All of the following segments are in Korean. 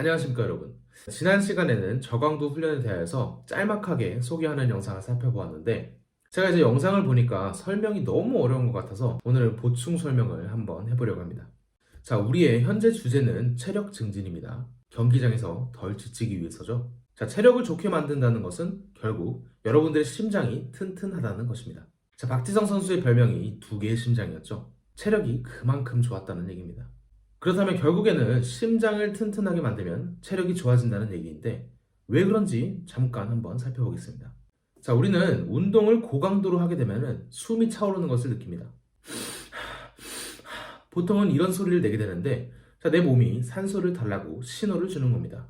안녕하십니까 여러분. 지난 시간에는 저강도 훈련에 대해서 짤막하게 소개하는 영상을 살펴보았는데 제가 이제 영상을 보니까 설명이 너무 어려운 것 같아서 오늘은 보충 설명을 한번 해보려고 합니다. 자 우리의 현재 주제는 체력 증진입니다. 경기장에서 덜 지치기 위해서죠. 자 체력을 좋게 만든다는 것은 결국 여러분들의 심장이 튼튼하다는 것입니다. 자 박지성 선수의 별명이 두 개의 심장이었죠. 체력이 그만큼 좋았다는 얘기입니다 그렇다면 결국에는 심장을 튼튼하게 만들면 체력이 좋아진다는 얘기인데 왜 그런지 잠깐 한번 살펴보겠습니다. 자, 우리는 운동을 고강도로 하게 되면 숨이 차오르는 것을 느낍니다. 보통은 이런 소리를 내게 되는데 자, 내 몸이 산소를 달라고 신호를 주는 겁니다.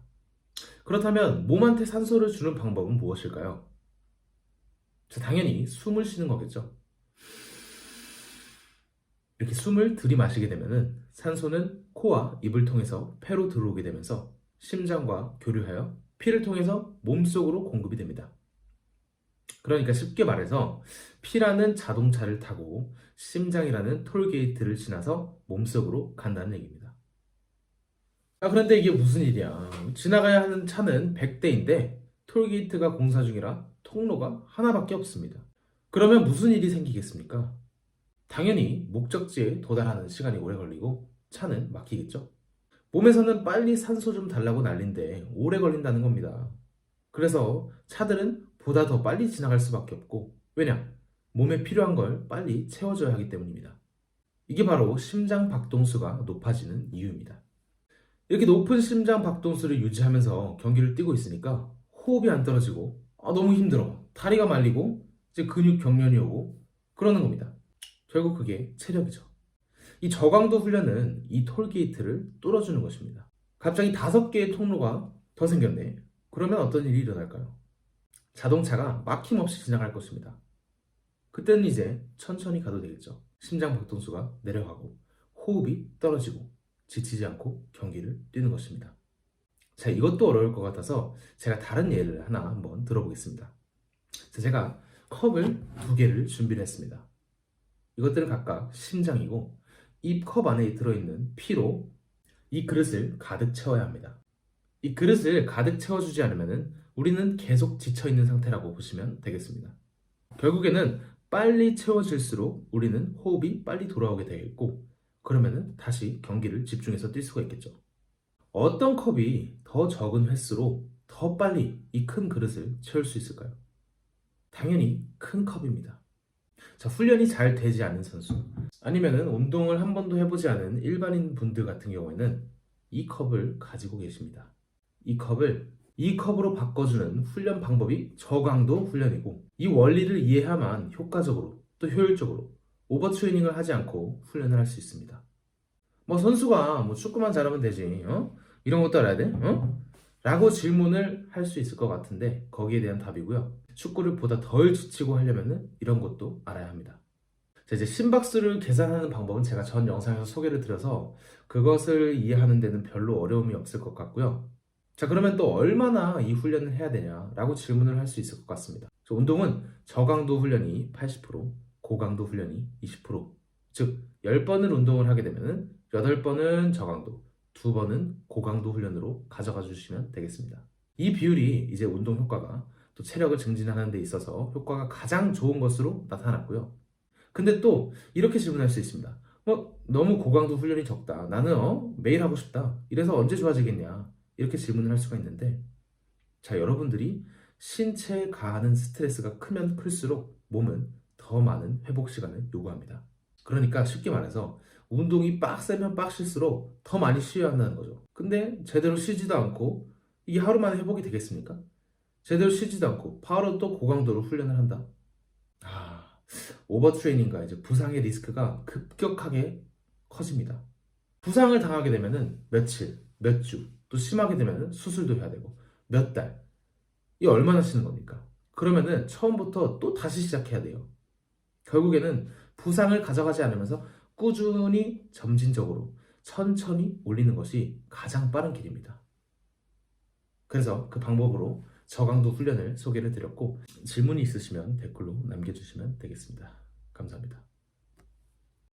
그렇다면 몸한테 산소를 주는 방법은 무엇일까요? 자, 당연히 숨을 쉬는 거겠죠. 이렇게 숨을 들이마시게 되면은 산소는 코와 입을 통해서 폐로 들어오게 되면서 심장과 교류하여 피를 통해서 몸속으로 공급이 됩니다. 그러니까 쉽게 말해서 피라는 자동차를 타고 심장이라는 톨게이트를 지나서 몸속으로 간다는 얘기입니다. 아, 그런데 이게 무슨 일이야? 지나가야 하는 차는 100대인데 톨게이트가 공사 중이라 통로가 하나밖에 없습니다. 그러면 무슨 일이 생기겠습니까? 당연히 목적지에 도달하는 시간이 오래 걸리고 차는 막히겠죠. 몸에서는 빨리 산소 좀 달라고 난린데 오래 걸린다는 겁니다. 그래서 차들은 보다 더 빨리 지나갈 수밖에 없고 왜냐? 몸에 필요한 걸 빨리 채워줘야 하기 때문입니다. 이게 바로 심장 박동수가 높아지는 이유입니다. 이렇게 높은 심장 박동수를 유지하면서 경기를 뛰고 있으니까 호흡이 안 떨어지고 아, 너무 힘들어 다리가 말리고 이제 근육 경련이 오고 그러는 겁니다. 결국 그게 체력이죠. 이 저강도 훈련은 이 톨게이트를 뚫어주는 것입니다. 갑자기 다섯 개의 통로가 더 생겼네. 그러면 어떤 일이 일어날까요? 자동차가 막힘없이 지나갈 것입니다. 그때는 이제 천천히 가도 되겠죠. 심장 박동수가 내려가고 호흡이 떨어지고 지치지 않고 경기를 뛰는 것입니다. 자, 이것도 어려울 것 같아서 제가 다른 예를 하나 한번 들어보겠습니다. 자, 제가 컵을 두 개를 준비를 했습니다. 이것들은 각각 심장이고 이 컵 안에 들어있는 피로 이 그릇을 가득 채워야 합니다. 이 그릇을 가득 채워주지 않으면 우리는 계속 지쳐있는 상태라고 보시면 되겠습니다. 결국에는 빨리 채워질수록 우리는 호흡이 빨리 돌아오게 되겠고 그러면은 다시 경기를 집중해서 뛸 수가 있겠죠. 어떤 컵이 더 적은 횟수로 더 빨리 이 큰 그릇을 채울 수 있을까요? 당연히 큰 컵입니다. 자, 훈련이 잘 되지 않은 선수 아니면은 운동을 한 번도 해보지 않은 일반인 분들 같은 경우에는 이 컵을 가지고 계십니다. 이 컵을 이 컵으로 바꿔주는 훈련 방법이 저강도 훈련이고 이 원리를 이해하면 효과적으로 또 효율적으로 오버 트레이닝을 하지 않고 훈련을 할 수 있습니다. 뭐 선수가 뭐 축구만 잘하면 되지, 어? 이런 것도 알아야 돼, 어? 라고 질문을 할 수 있을 것 같은데 거기에 대한 답이고요. 축구를 보다 덜 지치고 하려면 이런 것도 알아야 합니다. 자, 이제 심박수를 계산하는 방법은 제가 전 영상에서 소개를 드려서 그것을 이해하는 데는 별로 어려움이 없을 것 같고요. 자, 그러면 또 얼마나 이 훈련을 해야 되냐라고 질문을 할 수 있을 것 같습니다. 자, 운동은 저강도 훈련이 80%, 고강도 훈련이 20%. 즉, 10번을 운동을 하게 되면 8번은 저강도, 2번은 고강도 훈련으로 가져가 주시면 되겠습니다. 이 비율이 이제 운동 효과가 또 체력을 증진하는 데 있어서 효과가 가장 좋은 것으로 나타났고요. 근데 또 이렇게 질문할 수 있습니다. 뭐 너무 고강도 훈련이 적다. 나는 어, 매일 하고 싶다. 이래서 언제 좋아지겠냐? 이렇게 질문을 할 수가 있는데 자 여러분들이 신체에 가하는 스트레스가 크면 클수록 몸은 더 많은 회복 시간을 요구합니다. 그러니까 쉽게 말해서 운동이 빡세면 빡실수록 더 많이 쉬어야 한다는 거죠. 근데 제대로 쉬지도 않고 이게 하루 만에 회복이 되겠습니까? 제대로 쉬지도 않고 바로 또 고강도로 훈련을 한다. 아, 오버 트레이닝과 이제 부상의 리스크가 급격하게 커집니다. 부상을 당하게 되면은 며칠, 몇 주, 또 심하게 되면은 수술도 해야 되고 몇 달. 이 얼마나 쉬는 겁니까? 그러면은 처음부터 또 다시 시작해야 돼요. 결국에는 부상을 가져가지 않으면서 꾸준히 점진적으로 천천히 올리는 것이 가장 빠른 길입니다. 그래서 그 방법으로 저강도 훈련을 소개를 드렸고 질문이 있으시면 댓글로 남겨주시면 되겠습니다. 감사합니다.